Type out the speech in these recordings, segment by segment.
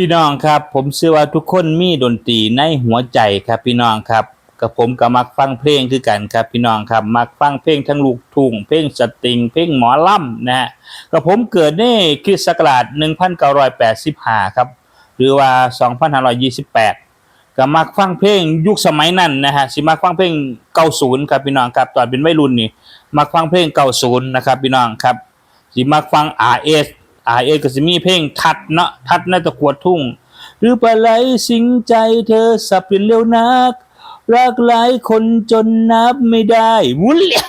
พี่น้องครับ ผมเชื่อว่าทุกคนมีดนตรีในหัวใจครับพี่น้องครับกับผมก็มักฟังเพลงคือกันครับพี่น้องครับมักฟังเพลงทั้งลูกทุ่งเพลงสตริงเพลงหมอลำนะฮะกับผมเกิดในคริสต์ศักราช1985ครับหรือว่า 2528ก็มักฟังเพลงยุคสมัยนั้นนะฮะสิมักฟังเพลง90ครับพี่น้องครับตอนเป็นวัยรุ่นนี่มักฟังเพลง90นะครับพี่น้องครับสิมักฟัง RS RS ก็สิมีเพลงทัดเนาะทัดน่าจะขวดทุ่ง หรือปลาไหลสิงใจเธอสับเปลี่ยนเร็วนักรักหลายคนจนนับไม่ได้วุ้นเลี่ย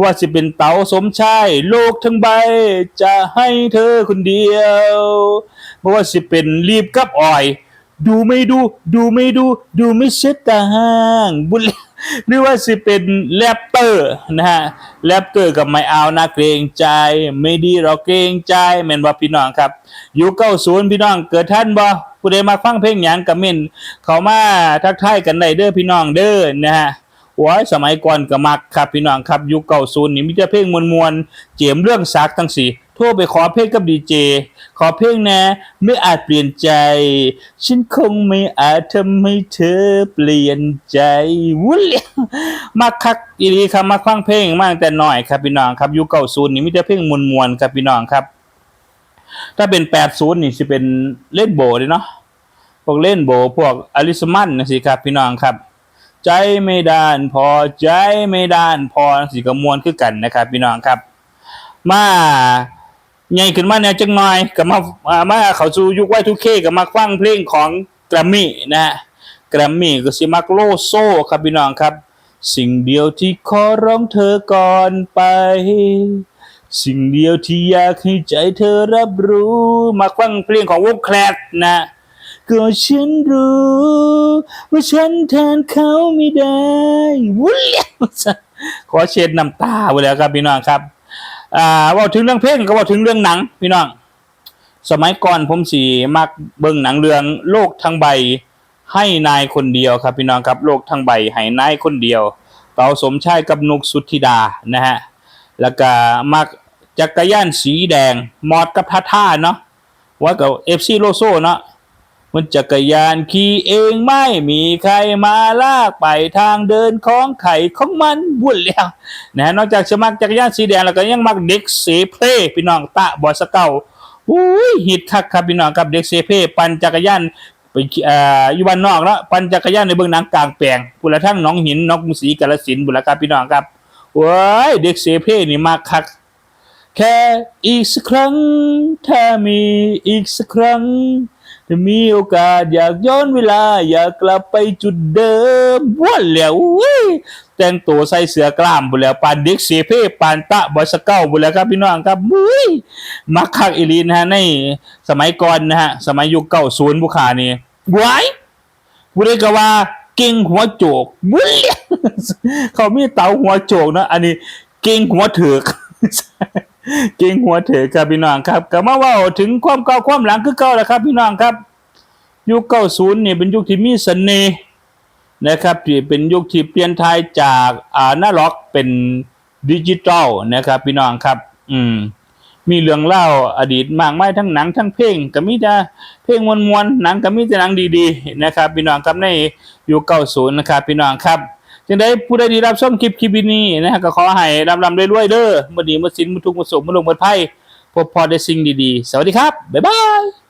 ว่าสิเป็นเต๋าสมชายโลกทั้งใบ จะให้เธอคนเดียวเพราะว่าสิเป็นรีบกับอ่อย ดูไม่ดู ดูไม่ดู ดูไม่เช็ดตาห้างบุญหรือว่าสิเป็นแรปเตอร์นะฮะแรปเตอร์กับไม่เอานะเกรงใจ ไม่ดีหรอกเกรงใจแม่นบ่พี่น้องครับอยู่เก้าศูนย์พี่น้องเกิดท่านบ่ผู้ใดมาฟังเพลงหยังกับเม่นเขามาทักทายกันได้เด้อพี่น้องเด้อนะฮะโอ้ยสมัยก่อนก็มักครับพี่น้องครับยุคเก้าศูนย์นี่มีแต่เพลงมวลๆเจียมเรื่องซักทั้งสี่ โทรไปขอเพลงกับดีเจ ขอเพลงนะ ไม่อาจเปลี่ยนใจ ฉันคงไม่อาจทำให้เธอเปลี่ยนใจ วุ้นเลยมาคักอีดีครับมาฟังเพลงมากแต่น้อยครับพี่น้องครับยุคเก้าศูนย์นี่มีแต่เพลงมวลๆครับพี่น้องครับ ถ้าเป็นแปดศูนย์นี่จะเป็นเล่นโบเลยเนาะพวกเล่นโบพวกอลิสมันนะสิครับพี่น้องครับใจไม่ด้านพอใจไม่ด้านพอสิกระมวลคือกันนะครับ พี่น้องครับ มา ใหญ่ขึ้นมาแนวจังหน่อยก็มามาเขาสู่ยุคไวทุกเคก็มาฟังเพลงของแกรมมี่นะฮะแกรมมี่ก็สิมักโลโซครับพี่น้องครับ สิ่งเดียวที่ขอร้องเธอก่อนไป สิ่งเดียวที่อยากให้ใจเธอรับรู้ มาฟังเพลงของวงแคลดนะก็ฉันรู้ ว่าฉันแทนเขาไม่ได้ วุ้นเลี้ยวขอเช็ดน้ำตาไปแล้วครับพี่น้องครับ อ่าว่าถึงเรื่องเพลงก็ว่าถึงเรื่องหนัง พี่น้อง สมัยก่อนผมสีมักเบิ่งหนังเรื่องโลกทั้งใบให้นายคนเดียวครับ พี่น้องครับโลกทั้งใบให้นายคนเดียวเต๋าสมชายกับนุกสุธิดานะฮะแล้วก็มักจักรยานสีแดงมอดกับท่าท่าเนาะว่ากับเอฟซีโลโซเนาะ มันจักรยานขี่เองไม่มีใครมาลากไปทางเดินของไข่ของมันบุ่นแล้วนะนอกจากจะมักจักรยานสีแดงแล้วก็ยังมักเด็กเสเพลพี่น้องตะบอสเก่าอุ้ยฮิตคักครับพี่น้องครับเด็กเสเพปั่นจักรยานไปอ่ออยู่บ้านนอกแล้วปั่นจักรยานในเบื้องหนังกลางแปลงบุรทั้งน้องหินน้องกรุงศรีกาฬสินธุ์บุรครับพี่น้องครับโอ้ยเด็กเสเพนี่มากคักแค่อีกสักครั้ง ถ้ามีอีกสักครั้ง ถ้ามีโอกาสอยากย้อนเวลา อยากกลับไปจุดเดิมว้าแล้วแต่งตัวใส่เสื้อกล้ามบุแล้วปานเด็กเสเพปานตะบอยสเก้าบุแล้วครับพี่น้องครับมุ้ยมักคักอีหลีนะฮะในสมัยก่อนนะฮะสมัยยุคเก้าศูนย์บุคานี่บวยบุได้ก็ว่าเก่งหัวโจกบุ้ยเขามีเตาหัวโจกนะอันนี้เก่งหัวเถือก เก่งหัวเถือกครับพี่น้องครับก็มาว่าถึงความเก่าความหลังคือเก่าแล้วครับ พี่น้องครับ ยุคเก้าศูนย์เนี่ยเป็นยุคที่มีเสน่ห์นะครับที่เป็นยุคที่เปลี่ยนทายจากอานาล็อกเป็นดิจิตอลนะครับ พี่น้องครับ อืม มีเรื่องเล่าอดีตมากมายทั้งหนังทั้งเพลงก็มีแต่เพลงมวลๆหนังก็มีแต่หนังดีๆ นะครับ พี่น้องครับในยุคเก้าศูนย์นะครับ พี่น้องครับ จังได้ผู้ใดที่รับชมคลิปคลิปนี้นะฮะก็ขอให้รำรำรวยๆเด้อมื่อดีมื่อสินมื่อทุกมื่อสุขมื่อลงมื่อไพ่พบพอได้สิ่งดีๆ สวัสดีครับ บ๊ายบาย